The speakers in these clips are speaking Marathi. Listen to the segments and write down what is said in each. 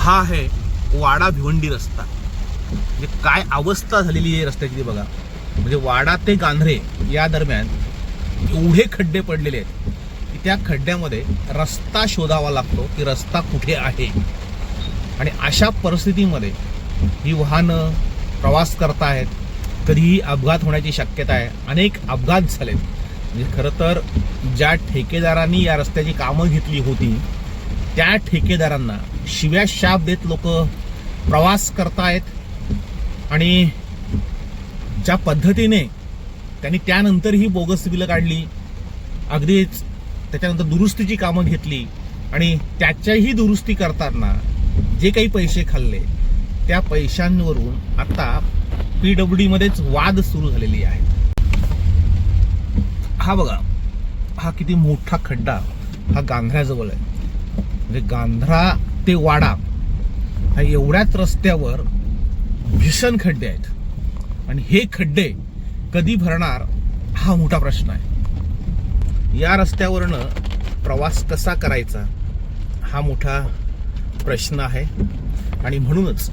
हा आहे वाडा भिवंडी रस्ता. म्हणजे काय अवस्था झालेली आहे रस्त्याची ती बघा. म्हणजे वाडा ते गांधरे या दरम्यान एवढे खड्डे पडलेले आहेत की त्या खड्ड्यामध्ये रस्ता शोधावा लागतो की रस्ता कुठे आहे. आणि अशा परिस्थितीमध्ये ही वाहनं प्रवास करतायत कधीही अपघात होण्याची शक्यता आहे. अनेक अपघात झालेत. म्हणजे खरं तर ज्या ठेकेदारांनी या रस्त्याची कामं घेतली होती त्या ठेकेदारांना शिव्या शाप देत लोक प्रवास करतायत. आणि ज्या पद्धतीने त्यांनी त्यानंतर ही बोगस बिलं काढली अगदीच त्याच्यानंतर दुरुस्तीची कामं घेतली आणि त्याच्याही दुरुस्ती करताना जे काही पैसे खाल्ले त्या पैशांवरून आता पी डब्ल्यू डी मध्येच वाद सुरू झालेली आहे. हा बघा हा किती मोठा खड्डा हा गांधऱ्याजवळ आहे. म्हणजे गांधरा ते वाडा. हा एवढ्याच रस्त्यावर भीषण खड्डे आहेत. आणि हे खड्डे कधी भरणार हा मोठा प्रश्न आहे. या रस्त्यावरनं प्रवास कसा करायचा हा मोठा प्रश्न आहे. आणि म्हणूनच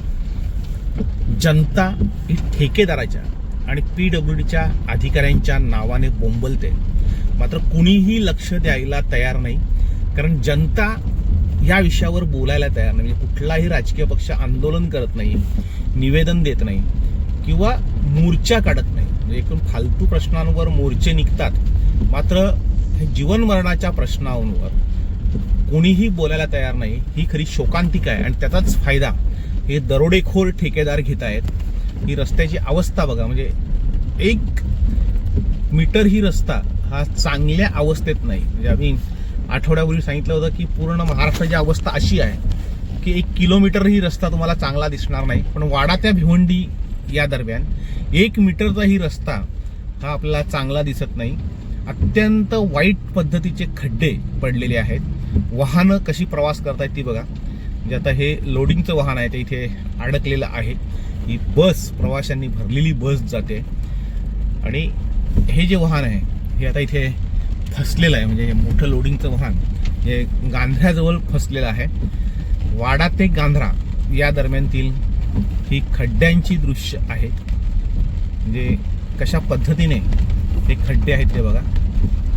जनता ही ठेकेदाराच्या आणि पी डब्ल्यू डीच्या अधिकाऱ्यांच्या नावाने बोंबलते. मात्र कुणीही लक्ष द्यायला तयार नाही. कारण जनता या विषयावर बोलायला तयार नाही. म्हणजे कुठलाही राजकीय पक्ष आंदोलन करत नाही निवेदन देत नाही किंवा मोर्चा काढत नाही. म्हणजे एकूण फालतू प्रश्नांवर मोर्चे निघतात. मात्र हे जीवन मरणाच्या प्रश्नांवर कोणीही बोलायला तयार नाही. ही खरी शोकांतिका आहे. आणि त्याचाच फायदा हे दरोडेखोर ठेकेदार घेत आहेत. ही रस्त्याची अवस्था बघा. म्हणजे एक मीटर ही रस्ता हा चांगल्या अवस्थेत नाही. म्हणजे आम्ही आठवड्यापूर्वी सांगितलं होतं की पूर्ण महाराष्ट्राची अवस्था अशी आहे की एक किलोमीटरही रस्ता तुम्हाला चांगला दिसणार नाही. पण वाडा त्या भिवंडी या दरम्यान एक मीटरचाही रस्ता हा आपल्याला चांगला दिसत नाही. अत्यंत वाईट पद्धतीचे खड्डे पडलेले आहेत. वाहनं कशी प्रवास करतायत ती बघा. जे आता हे लोडिंगचं वाहन आहे ते इथे अडकलेलं आहे. ही बस प्रवाशांनी भरलेली बस जाते. आणि हे जे वाहन आहे हे आता इथे फसलेलं आहे म्हणजे हे मोठं लोडिंगचं वाहन हे गांधऱ्याजवळ फसलेलं आहे. वाडा ते गांधरा या दरम्यानतील ही खड्ड्यांची दृश्य आहे. म्हणजे कशा पद्धतीने हे खड्डे आहेत ते बघा.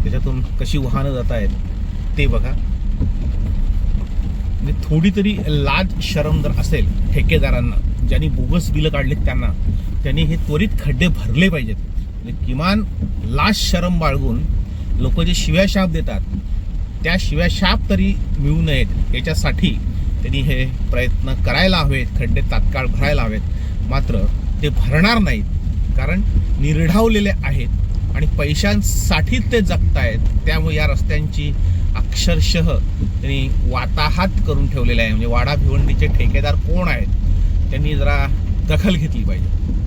त्याच्यातून कशी वाहनं जात आहेत ते बघा. म्हणजे थोडी तरी लाज शरम जर असेल ठेकेदारांना ज्यांनी बोगस बिलं काढलीत त्यांना त्यांनी हे त्वरित खड्डे भरले पाहिजेत. म्हणजे किमान लाज शरम बाळगून लोक जे शिव्या शाप देतात त्या शिव्या शाप तरी मिळू नयेत. याच्यासाठी त्यांनी हे प्रयत्न करायला हवेत खड्डे तात्काळ भरायला हवेत. मात्र ते भरणार नाहीत कारण निर्ढावलेले आहेत आणि पैशांसाठीच ते जगतायत. त्यामुळे या रस्त्यांची अक्षरशः त्यांनी वाताहात करून ठेवलेले आहे. म्हणजे वाडा भिवंडीचे ठेकेदार कोण आहेत? त्यांनी जरा दखल घेतली पाहिजे.